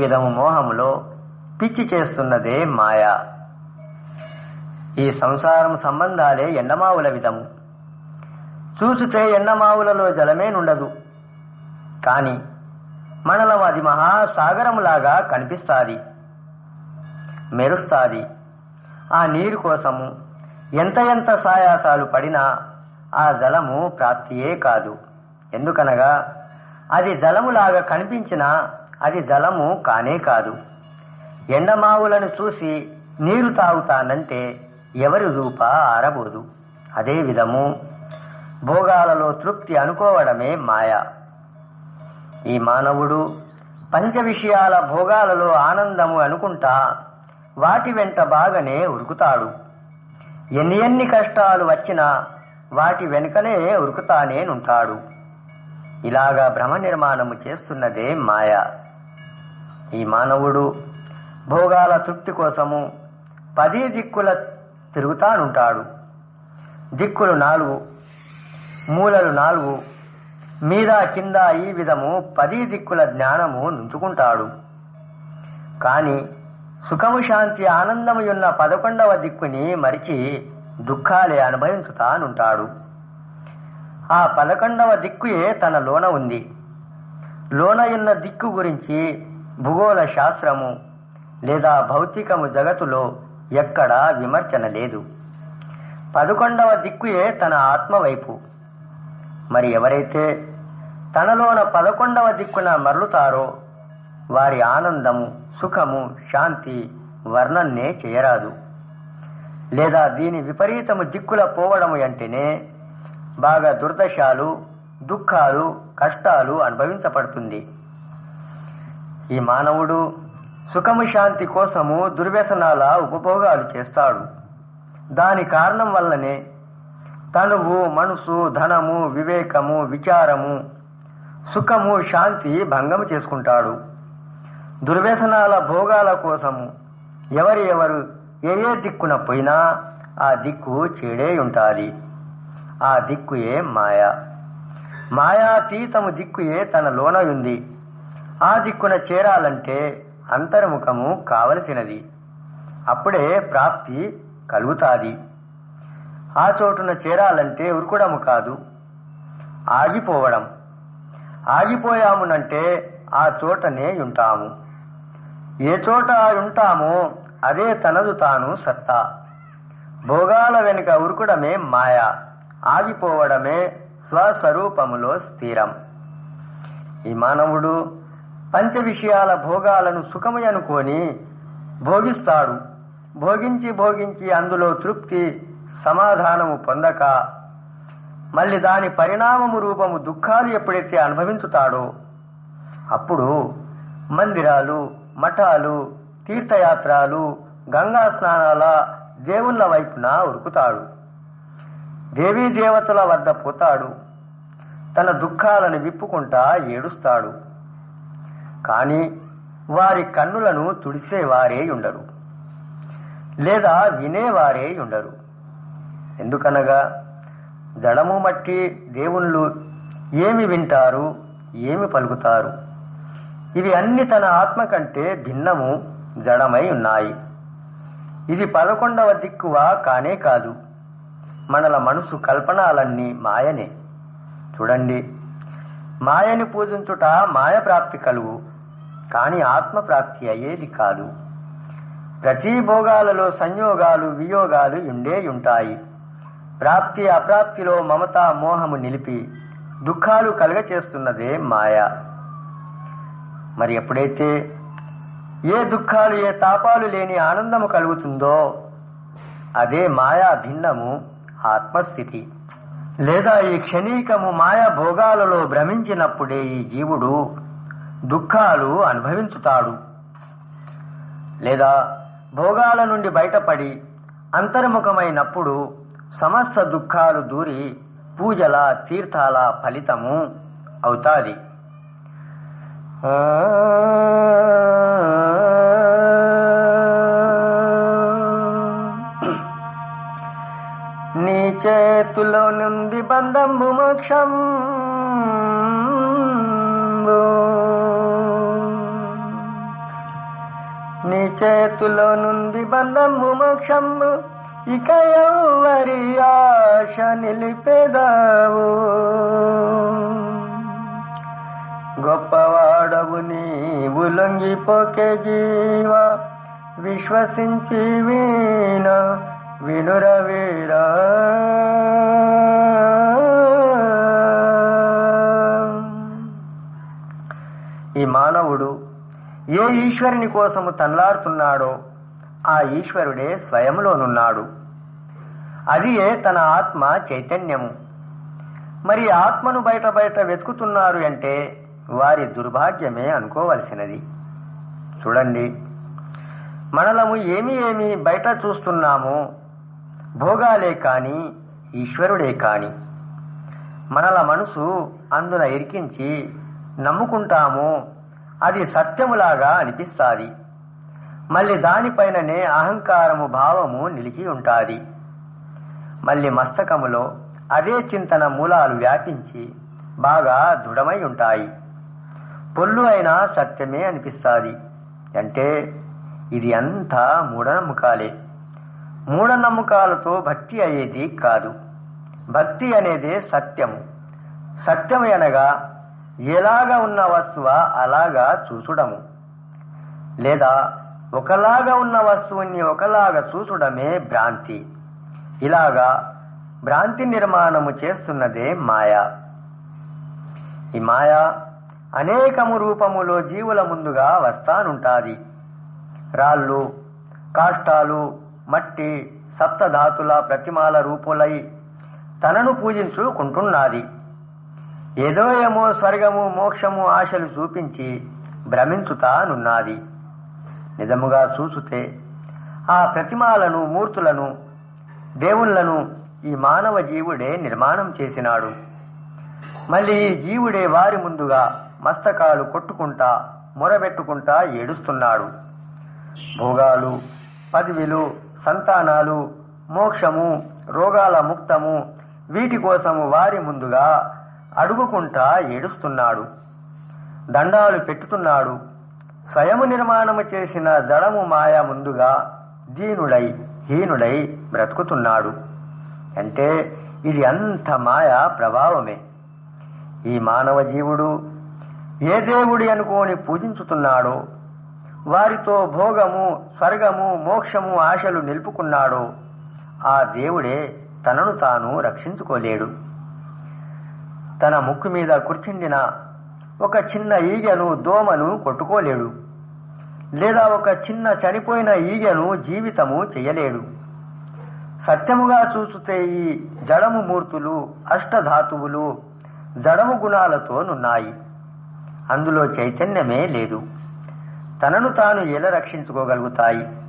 విధము మోహములో పిచ్చి చేస్తున్నదే మాయ. ఈ సంసారం సంబంధాలే ఎండమావుల విధము. చూచితే ఎండమావులలో జలమే నుండదు. కాని మనలం అది మహాసాగరములాగా కనిపిస్తాది. మెరుస్తాది. ఆ నీరు కోసము ఎంత ఎంత సాయాసాలు పడినా ఆ జలము ప్రాప్తియే కాదు. ఎందుకనగా అది జలములాగా కనిపించినా అది జలము కానే కాదు. ఎండమావులను చూసి నీరు తాగుతానంటే ఎవరి రూప ఆరబోదు. అదే విధము. భోగాలలో తృప్తి అనుకోవడమే మాయ. ఈ మానవుడు పంచ విషయాల భోగాలలో ఆనందము అనుకుంటా వాటి వెంట బాగానే ఉరుకుతాడు. ఎన్ని ఎన్ని కష్టాలు వచ్చినా వాటి వెనుకనే ఉరుకుతానేనుంటాడు. ఇలాగా భ్రమ నిర్మాణము చేస్తున్నదే మాయ. ఈ మానవుడు భోగాల తృప్తి కోసము పది దిక్కుల తిరుగుతానుంటాడు. దిక్కులు నాలుగు మూలలు నాలుగు మీద కింద ఈ విధము పది దిక్కుల జ్ఞానము నుంచుకుంటాడు. కాని సుఖము శాంతి ఆనందము ఉన్న పదకొండవ దిక్కుని మరిచి దుఃఖాలే అనుభవించుతానుంటాడు. ఆ పదకొండవ దిక్కుయే తన లోన ఉంది. లోన ఉన్న దిక్కు గురించి భూగోళ శాస్త్రము లేదా భౌతికము జగతులో ఎక్కడా విమర్శన లేదు పదకొండవ దిక్కుయే తన ఆత్మవైపు. మరి ఎవరైతే తనలోన పదకొండవ దిక్కున మరలుతారో వారి ఆనందము సుఖము శాంతి వర్ణన్నే చేయరాదు. లేదా దీని విపరీతము దిక్కుల పోవడము అంటేనే బాగా దుర్దశాలు దుఃఖాలు కష్టాలు అనుభవించబడుతుంది. ఈ మానవుడు సుఖము శాంతి కోసము దుర్వ్యసనాల ఉపభోగాలు చేస్తాడు. దాని కారణం వల్లనే తనువు మనసు ధనము వివేకము విచారము సుఖము శాంతి భంగము చేసుకుంటాడు. దుర్వ్యసనాల భోగాల కోసము ఎవరు ఎవరు ఏ ఏ దిక్కున పోయినా ఆ దిక్కు చెడే ఉంటుంది. ఆ దిక్కుయే మాయ. మాయాతీతము దిక్కుయే తన లోన ఉంది ఆ దిక్కున చేరాలంటే అంతర్ముఖము కావలసినది. అప్పుడే ప్రాప్తి కలుగుతాది. ఆ చోటున చేరాలంటే ఉరుకుడము కాదు. ఆగిపోవడం. ఆగిపోయామునంటే ఆ చోటనే ఉంటాము ఏ చోట ఉంటామో అదే తనదు తాను సత్తా. భోగాల వెనుక ఉరుకుడమే మాయ. ఆగిపోవడమే స్వస్వరూపములో స్థిరం. ఈ మానవుడు పంచ విషయాల భోగాలను సుఖము అనుకొని భోగిస్తాడు. భోగించి భోగించి అందులో తృప్తి సమాధానము పొందక మళ్ళీ దాని పరిణామము రూపము దుఃఖాలు ఎప్పుడైతే అనుభవించుతాడో అప్పుడు మందిరాలు మఠాలు తీర్థయాత్రలు గంగా స్నానాల దేవుళ్ళ వైపున ఉరుకుతాడు. దేవీ దేవతల వద్ద పోతాడు. తన దుఃఖాలను విప్పుకుంటా ఏడుస్తాడు. కాని వారి కన్నులను తుడిసేవారే ఉండరు లేదా వినేవారే ఉండరు ఎందుకనగా జడము మట్టి దేవుళ్ళు ఏమి వింటారు ఏమి పలుకుతారు? ఇవి అన్ని తన ఆత్మ కంటే భిన్నము జడమై ఉన్నాయి. ఇది పదకొండవ దిక్కువ కానే కాదు మనల మనసు కల్పనాలన్నీ మాయనే. చూడండి మాయని పూజించుట మాయ ప్రాప్తి కలుగు కానీ ఆత్మప్రాప్తి అయ్యేది కాదు. ప్రతి భోగాలలో సంయోగాలు వియోగాలు ఉండే ఉంటాయి. ప్రాప్తి అప్రాప్తిలో మమత మోహము నిలిపి దుఃఖాలు కలగచేస్తున్నదే మాయ. మరి ఎప్పుడైతే ఏ దుఃఖాలు ఏ తాపాలు లేని ఆనందము కలుగుతుందో అదే మాయా భిన్నము ఆత్మస్థితి. లేదా ఈ క్షణీకము మాయా భోగాలలో భ్రమించినప్పుడే ఈ జీవుడు దుఃఖాలు అనుభవించుతాడు. లేదా భోగాల నుండి బయటపడి అంతర్ముఖమైనప్పుడు సమస్త దుఃఖాలు దూరి పూజల తీర్థాల ఫలితము అవుతాది. నీ చేతులో నుండి బంధం మోక్షం చేతిలో నుండి బంధము మోక్షము ఇక ఎవరి ఆశ నిలిపెదావు. గొప్పవాడవు నీవు లొంగిపోకే జీవ విశ్వసించి వీణ వినురవీరా ఈ మానవుడు ఏ ఈశ్వరుని కోసము తల్లాడుతున్నాడో ఆ ఈశ్వరుడే స్వయంలోనున్నాడు. అది ఏ తన ఆత్మ చైతన్యము. మరి ఆత్మను బయట బయట వెతుకుతున్నారు అంటే వారి దుర్భాగ్యమే అనుకోవలసినది. చూడండి మనలము ఏమి ఏమి బయట చూస్తున్నాము భోగాలే కాని ఈశ్వరుడే కాని మనల మనసు అందున ఇరికించి నమ్ముకుంటాము అది సత్యములాగా అనిపిస్తాది. మళ్ళీ దానిపైననే అహంకారము భావము నిలిచి ఉంటాది. మళ్ళీ మస్తకములో అదే చింతన మూలాలు వ్యాపించి బాగా దృఢమై ఉంటాయి. పొల్లు అయినా సత్యమే అనిపిస్తాది. అంటే ఇది అంతా మూఢనమ్మకాలే. మూఢనమ్మకాలతో భక్తి అయ్యేది కాదు. భక్తి అనేదే సత్యము. సత్యము అనగా ఎలాగా ఉన్న వస్తువ అలాగా చూసుడము. లేదా ఒకలాగా ఉన్న వస్తువుని ఒకలాగా చూసుడమే భ్రాంతి. ఇలాగా భ్రాంతి నిర్మాణము చేస్తున్నదే మాయ. ఈ మాయ అనేకము రూపములో జీవుల ముందుగా వస్తానుంటాది. రాళ్ళు కాష్టాలు మట్టి సప్తధాతుల ప్రతిమాల రూపులై తనను పూజించుకుంటున్నది. ఏదో ఏమో స్వర్గము మోక్షము ఆశలు చూపించి భ్రమించుతానున్నది. నిజముగా చూసుతే ఆ ప్రతిమాలను మూర్తులను దేవుళ్ళను ఈ మానవ జీవుడే నిర్మాణం చేసినాడు. మళ్ళీ ఈ జీవుడే వారి ముందుగా మస్తకాలు కొట్టుకుంటా మొరబెట్టుకుంటా ఏడుస్తున్నాడు. భోగాలు పదవిలు సంతానాలు మోక్షము రోగాల ముక్తము వీటి కోసము వారి ముందుగా అడుగుకుంటా ఏడుస్తున్నాడు. దండాలు పెట్టుతున్నాడు. స్వయము నిర్మాణము చేసిన జడము మాయ ముందుగా దీనుడై హీనుడై బ్రతుకుతున్నాడు. అంటే ఇది అంత మాయ ప్రభావమే. ఈ మానవ జీవుడు ఏ దేవుడి అనుకోని పూజించుతున్నాడో వారితో భోగము స్వర్గము మోక్షము ఆశలు నిలుపుకున్నాడో ఆ దేవుడే తనను తాను రక్షించుకోలేడు. తన ముక్కు మీద కూర్చుండిన ఒక చిన్న ఈగను దోమను కొట్టుకోలేడు లేదా ఒక చిన్న చనిపోయిన ఈగను జీవితము చేయలేడు సత్యముగా చూస్తే ఈ జడము మూర్తులు అష్టధాతువులు జడము గుణాలతోనున్నాయి అందులో చైతన్యమే లేదు. తనను తాను ఎలా రక్షించుకోగలుగుతాయి?